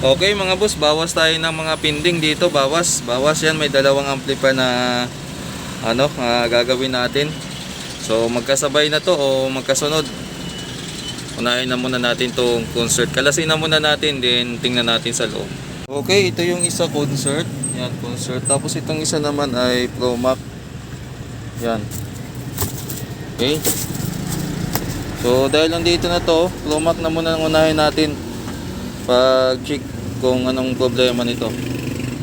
Okay mga boss, bawas tayo ng mga pinding dito, bawas. Bawas yan, may dalawang amplifier na ano, ah, gagawin natin. So magkasabay na to o magkasunod. Unahin na muna natin tong concert. Kalasin na muna natin, then tingnan natin sa loob. Okay, ito yung isa concert. Yan, concert. Tapos itong isa naman ay Pro Mac. Yan. Okay. So dahil nandito na to, Pro Mac na muna ang unahin natin pag-check kung anong problema nito.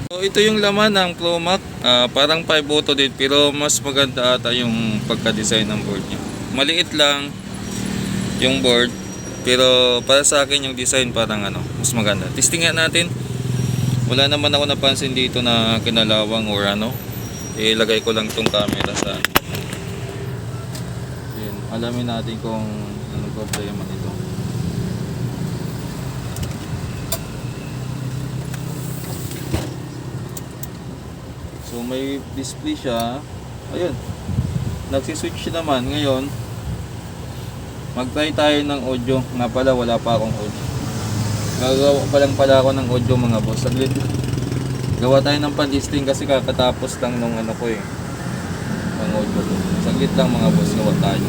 So ito yung laman ng Promac, Ah, parang 5 auto din pero mas maganda ata yung pagka-design ng board niya. Maliit lang yung board pero para sa akin yung design parang ano, mas maganda. Testing nga natin. Wala naman ako napansin dito na kinalawang or ano. Ilagay ko lang tong camera sa Yun, alamin natin kung anong problema nito. So may display siya. Ayun. Nagsi-switch naman ngayon. Mag-try tayo ng audio. Nga pala wala pa akong audio. Gagawa pa lang pala ako ng audio mga boss. Saglit. Gawa tayo ng pan-listing kasi kakatapos lang nung ano ko eh. Ang audio ko. Saglit lang mga boss. Gawa tayo.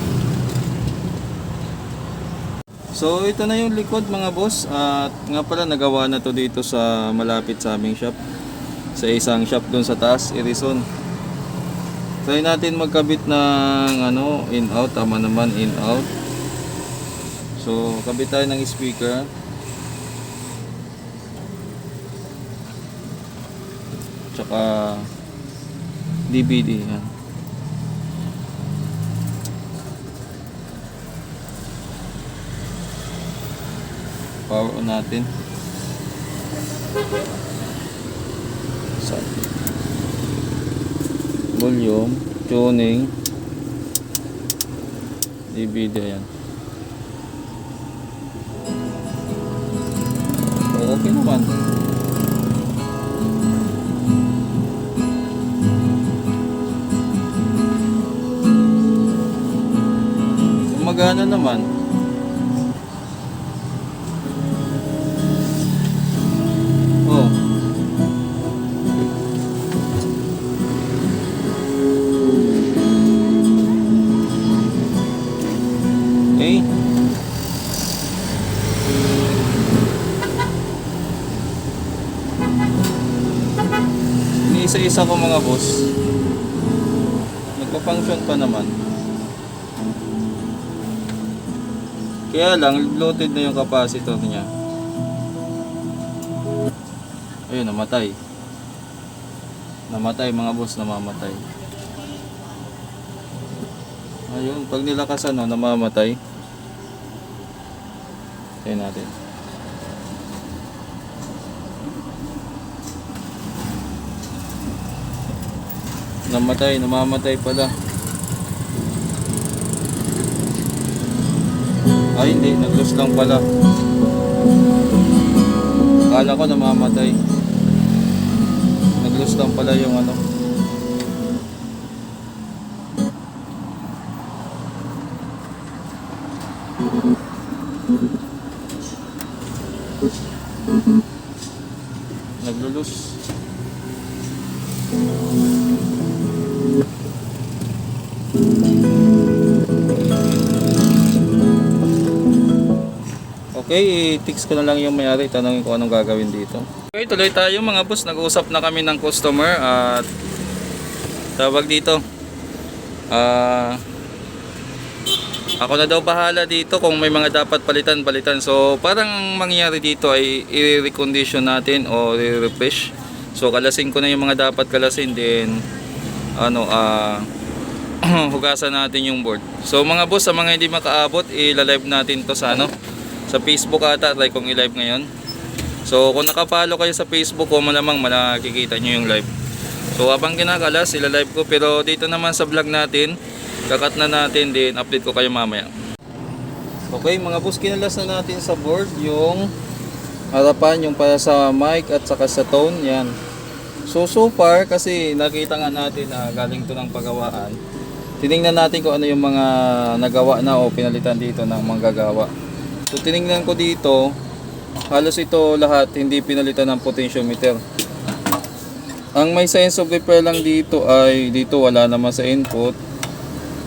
So ito na yung likod mga boss. At nga pala nagawa na to dito sa malapit sa aming shop sa isang shop doon sa taas, Irison. Try natin magkabit ng ano, in out, tama naman in out. So, kabit tayo ng speaker. Tsaka DVD yan. Power on natin. sa volume, tuning, DVD yan. So, okay naman. Gumagana naman. Iniisa-isa ko mga boss. Nagpa-function pa naman. Kaya lang, loaded na yung capacitor niya. Ayun, namatay. Namatay mga boss, namamatay. Ayun, pag nilakasan no, namamatay. Tayo natin. Namatay, namamatay pala. Ay hindi, nag-lose lang pala. Akala ko namamatay. Nag-lose lang pala yung ano. Ko na lang yung may-ari. Tanongin ko anong gagawin dito. Okay, tuloy tayo mga boss. Nag-uusap na kami ng customer at tawag dito. Ah... ako na daw bahala dito kung may mga dapat palitan, palitan. So, parang ang mangyayari dito ay i-recondition natin o i-refresh. So, kalasin ko na yung mga dapat kalasin. Then, ano, ah, hugasan natin yung board. So, mga boss, sa mga hindi makaabot, i-live natin to sa ano, sa Facebook ata. Try kong i-live ngayon. So, kung nakapalo kayo sa Facebook ko, malamang makikita nyo yung live. So, habang kinakalas, ila-live ko. Pero dito naman sa vlog natin, kakat na natin din, update ko kayo mamaya. Okay, mga boss, kinalas na natin sa board yung harapan, yung para sa mic at saka sa tone, yan. So, so far, kasi nakita nga natin na galing to ng pagawaan, tiningnan natin kung ano yung mga nagawa na o pinalitan dito ng manggagawa. So, tiningnan ko dito, halos ito lahat hindi pinalitan ng potentiometer. Ang may sense of repair lang dito ay dito wala naman sa input.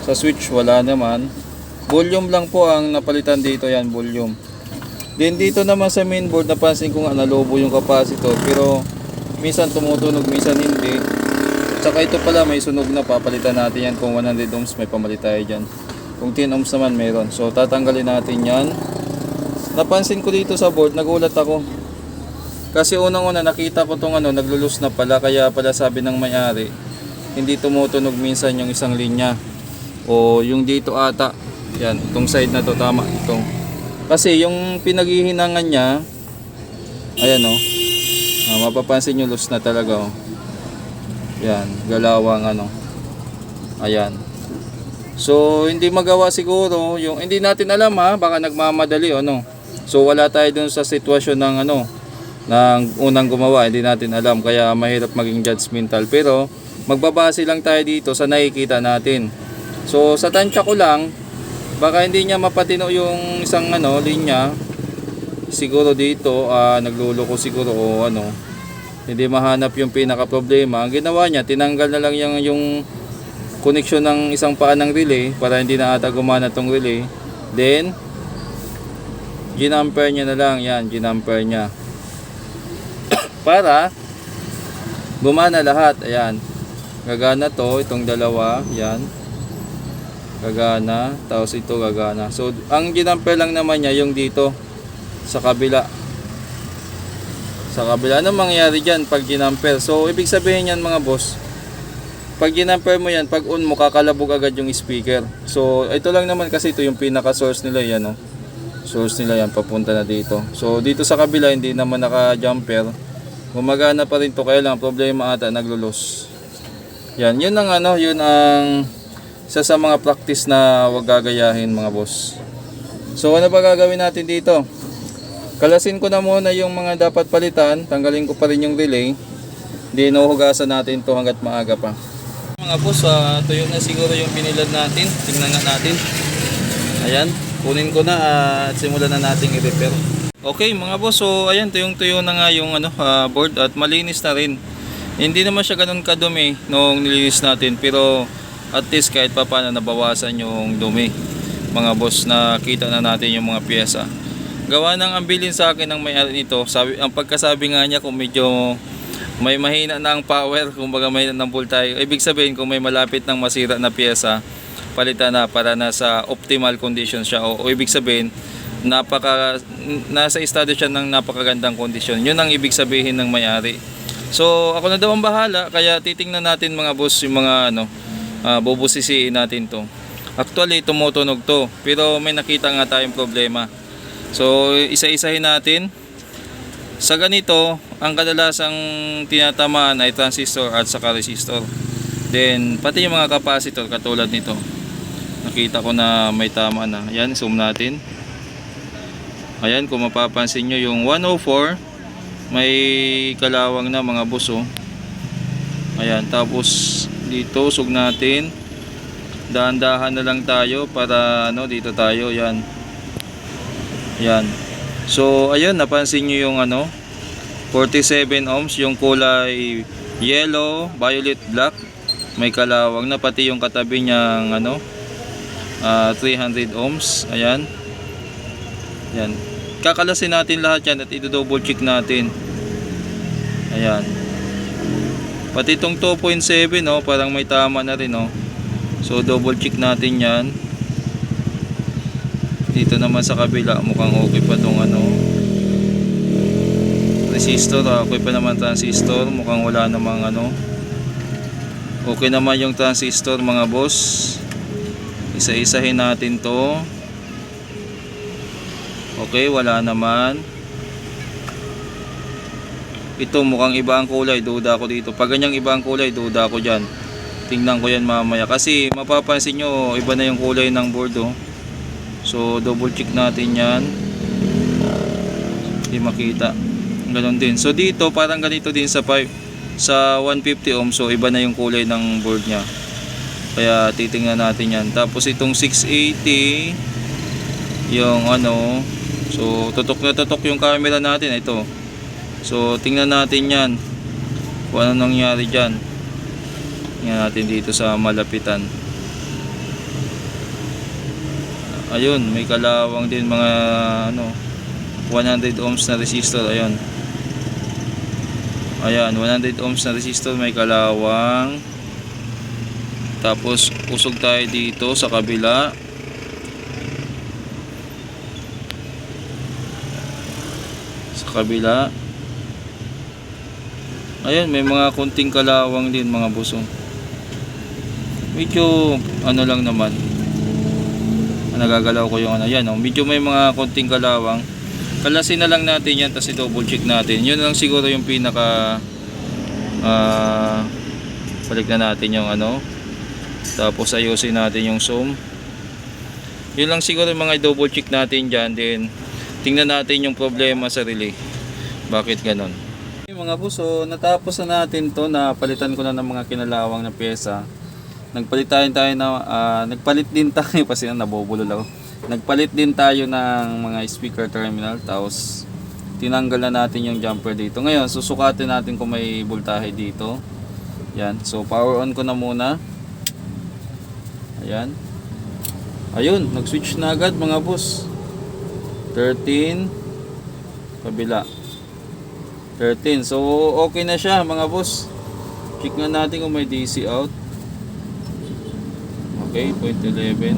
Sa switch wala naman. Volume lang po ang napalitan dito yan, volume. Then dito naman sa mainboard napansin ko nga yung capacitor pero minsan tumutunog, minsan hindi. Tsaka ito pala may sunog na papalitan natin yan kung 100 ohms may pamalit tayo dyan. Kung 10 ohms naman mayroon. So tatanggalin natin yan. Napansin ko dito sa board, nagulat ako. Kasi unang-una nakita ko tong ano, naglulus na pala kaya pala sabi ng may-ari hindi tumutunog minsan yung isang linya. O yung dito ata yan, itong side na to tama itong. Kasi yung pinaghihinangan niya ayan o ah, mapapansin nyo loose na talaga o yan, galawang ano. Ayan. So hindi magawa siguro yung hindi natin alam ha baka nagmamadali o ano so wala tayo dun sa sitwasyon ng ano ng unang gumawa, hindi natin alam kaya mahirap maging judgmental pero magbabase lang tayo dito sa nakikita natin. So sa tansya ko lang baka hindi niya mapatino yung isang ano linya siguro dito ah, nagluloko siguro o ano hindi mahanap yung pinaka problema. Ang ginawa niya tinanggal na lang yung, yung connection ng isang paa ng relay para hindi na ata gumana tong relay. Then ginamper niya na lang yan, ginamper niya para gumana lahat. Ayan. Gagana to, itong dalawa, yan. Gagana, tapos ito gagana. So, ang ginamper lang naman niya yung dito sa kabila. Sa kabila. Anong mangyayari dyan pag ginamper? So, ibig sabihin yan mga boss, pag ginamper mo yan, pag on mo, kakalabog agad yung speaker. So, ito lang naman kasi ito yung pinaka-source nila yan, no? Source nila yan, papunta na dito. So, dito sa kabila, hindi naman naka-jumper. Gumagana pa rin to kaya lang problema ata naglulos. Yan, yun ang ano, yun ang isa sa mga practice na wag gagayahin mga boss. So ano ba gagawin natin dito? Kalasin ko na muna yung mga dapat palitan, tanggalin ko pa rin yung relay. Hindi nahuhugasan natin to hanggat maaga pa. Mga boss, uh, tuyo na siguro yung binilad natin. Tingnan natin. Ayan, kunin ko na ah, at simulan na nating i-repair. Okay mga boss, so ayan tuyong tuyo na nga yung ano, ah, board at malinis na rin. Hindi naman siya ganun kadumi nung nilinis natin pero at least kahit pa paano nabawasan yung dumi. Mga boss na kita na natin yung mga pyesa. Gawa ng ambilin sa akin ng may-ari nito, sabi, ang pagkasabi nga niya kung medyo may mahina na ang power, kumbaga mahina ng voltahe. Ibig sabihin kung may malapit ng masira na pyesa, palitan na para nasa optimal condition siya o, o ibig sabihin napaka nasa estado siya ng napakagandang kondisyon. Yun ang ibig sabihin ng may-ari. So ako na daw ang bahala kaya titingnan natin mga boss yung mga ano uh, bubusisiin natin to. Actually tumutunog to pero may nakita nga tayong problema. So isa-isahin natin. Sa ganito, ang kadalasang tinatamaan ay transistor at saka resistor. Then pati yung mga capacitor katulad nito. Nakita ko na may tama na. Yan, zoom natin. Ayan, kung mapapansin nyo yung 104, may kalawang na mga buso. Ayan, tapos dito, sug natin. Dahan-dahan na lang tayo para ano, dito tayo, yan. Yan. So, ayun, napansin nyo yung ano, 47 ohms, yung kulay yellow, violet, black. May kalawang na, pati yung katabi niyang ano, ah, 300 ohms. Ayan. Yan. Kakalasin natin lahat yan at i-double check natin. Ayan. Pati itong 2.7 no, parang may tama na rin no. So double check natin yan. Dito naman sa kabila mukhang okay pa tong ano. Resistor, ah, okay pa naman transistor, mukhang wala namang ano. Okay naman yung transistor mga boss. Isa-isahin natin to. Okay, wala naman. Ito mukhang iba ang kulay, duda ako dito. Pag ganyang iba ang kulay, duda ako dyan. Tingnan ko yan mamaya. Kasi mapapansin nyo, iba na yung kulay ng board oh. So, double check natin yan. Hindi makita. Ganon din. So, dito parang ganito din sa 5 sa 150 ohm. So, iba na yung kulay ng board niya. Kaya titingnan natin yan. Tapos itong 680 yung ano So, tutok na tutok yung camera natin. Ito. So, tingnan natin yan. Kung ano nangyari dyan. Tingnan natin dito sa malapitan. Ayun, may kalawang din mga ano 100 ohms na resistor. Ayun. Ayan, 100 ohms na resistor may kalawang. Tapos usog tayo dito sa kabila. Sa kabila. Ayan, may mga kunting kalawang din mga busong. Medyo ano lang naman. Nagagalaw ko yung ano. Yan, oh, medyo may mga kunting kalawang. Kalasin na lang natin yan tapos i-double check natin. Yun lang siguro yung pinaka ah balik na natin yung ano. Tapos ayusin natin yung zoom. Yun lang siguro mga double check natin dyan. Then tingnan natin yung problema sa relay. Bakit ganon? Okay, mga buso, natapos na natin to na palitan ko na ng mga kinalawang na pyesa. Nagpalit tayo tayo na ah, nagpalit din tayo kasi nabubulol ako. Nagpalit din tayo ng mga speaker terminal tapos tinanggal na natin yung jumper dito. Ngayon, susukatin natin kung may voltahe dito. Yan. So power on ko na muna. Ayan. Ayun, nag-switch na agad mga boss. 13 kabila. 13. So okay na siya mga boss. Check nga natin kung may DC out. Okay, point 11.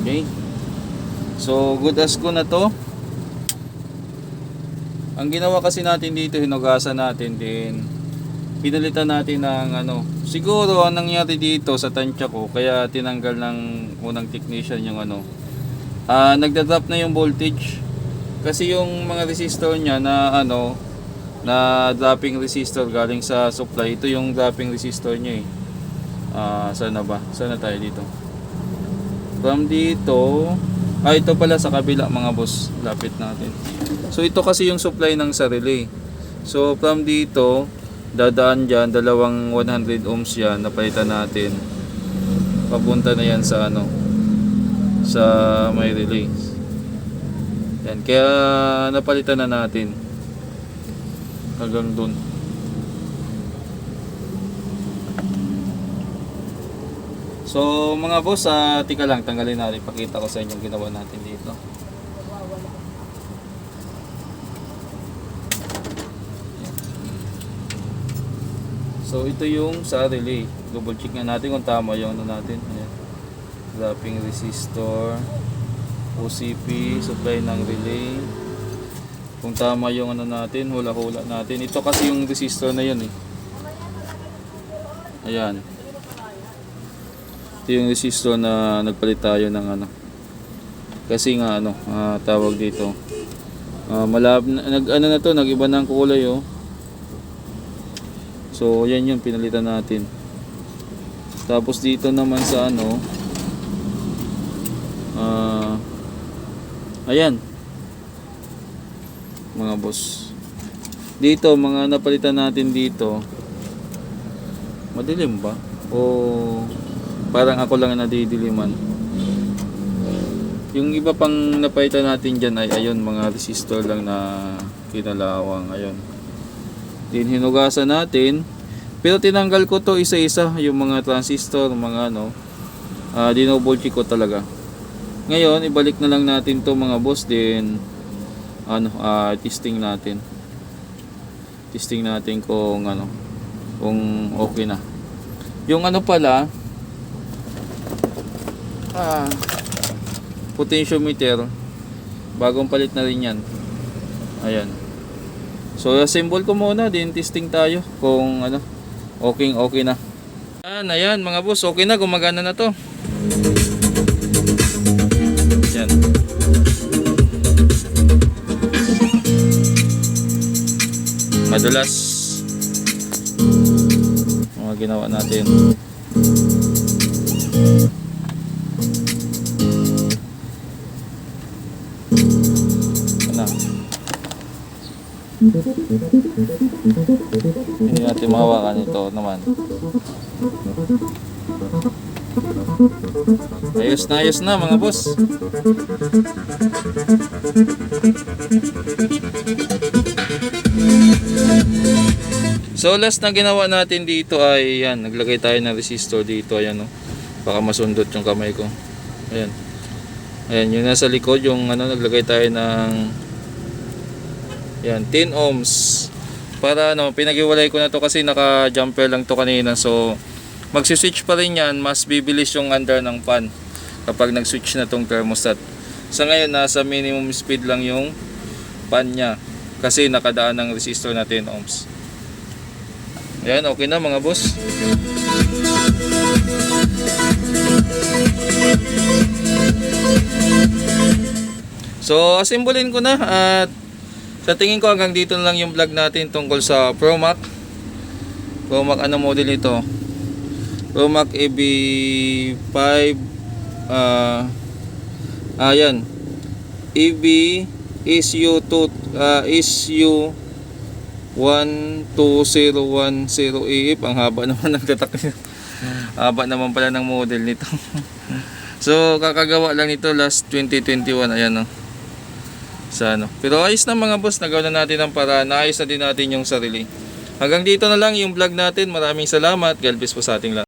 Okay. So good as ko na to. Ang ginawa kasi natin dito, hinugasan natin din. Pinalitan natin ng ano. Siguro ang nangyari dito sa tansya ko, kaya tinanggal ng unang technician yung ano. Ah, nagda-drop na yung voltage. Kasi yung mga resistor niya na ano, na dropping resistor galing sa supply, ito yung dropping resistor niya eh. Ah, sana ba? Sana tayo dito. From dito, ah ito pala sa kabila mga boss, lapit natin. So ito kasi yung supply ng sa relay. So from dito, dadaan dyan, dalawang 100 ohms yan, napalitan natin. Papunta na yan sa ano, sa may relay. Yan, kaya napalitan na natin. Hanggang dun. So mga boss, ah, tika lang, tanggalin natin. Pakita ko sa inyo yung ginawa natin dito. So ito yung sa relay. Double check nga natin kung tama yung ano natin. Ayan. Wrapping resistor. OCP, supply ng relay. Kung tama yung ano natin, hula-hula natin. Ito kasi yung resistor na yun eh. Ayan. Ito yung resistor na nagpalit tayo ng ano. Kasi nga ano, ah, tawag dito. Ah, malab nag ano na to, nag-iba na ang kulay oh. So, yan yung pinalitan natin. Tapos dito naman sa ano, ah, ayan, mga boss. Dito, mga napalitan natin dito, madilim ba? O parang ako lang ang nadidiliman? Yung iba pang napalitan natin dyan ay ayun, mga resistor lang na kinalawang, ayun. Din hinugasan natin. Pero tinanggal ko to isa-isa yung mga transistor, mga ano. Uh, dinobulchi ko talaga. Ngayon, ibalik na lang natin to mga boss din ano, ah, testing natin. Testing natin kung ano, kung okay na. Yung ano pala, ah, potentiometer, bagong palit na rin yan. Ayan. So, assemble ko muna, din testing tayo kung ano, okay okay na. Ayan, ayan mga boss, okay na, gumagana na to. Yan. Madulas. Mga ginawa natin. Hindi natin mahawakan ito naman. Ayos na ayos na mga boss. So last na ginawa natin dito ay yan, naglagay tayo ng resistor dito ayan no. Baka masundot yung kamay ko. Ayan. Ayan, yung nasa likod yung ano naglagay tayo ng yan, 10 ohms. Para ano, pinag-iwalay ko na to kasi naka-jumper lang to kanina. So magsi-switch pa rin yan, mas bibilis yung under ng fan kapag nag-switch na tong thermostat. Sa ngayon, nasa minimum speed lang yung fan niya kasi nakadaan ng resistor na 10 ohms. Ayan, okay na mga boss. So, asimbolin ko na at sa tingin ko hanggang dito na lang yung vlog natin tungkol sa ProMac. ProMac ano model ito? ProMac EB5 ah ayan. EB SU2 uh, SU 12010EF ang haba naman ng tatak nito. haba naman pala ng model nito. so kakagawa lang nito last 2021 ayan oh sa ano. Pero ayos na mga boss, nagawa na natin ang para naayos na din natin yung sarili. Hanggang dito na lang yung vlog natin. Maraming salamat. God bless po sa ating lahat.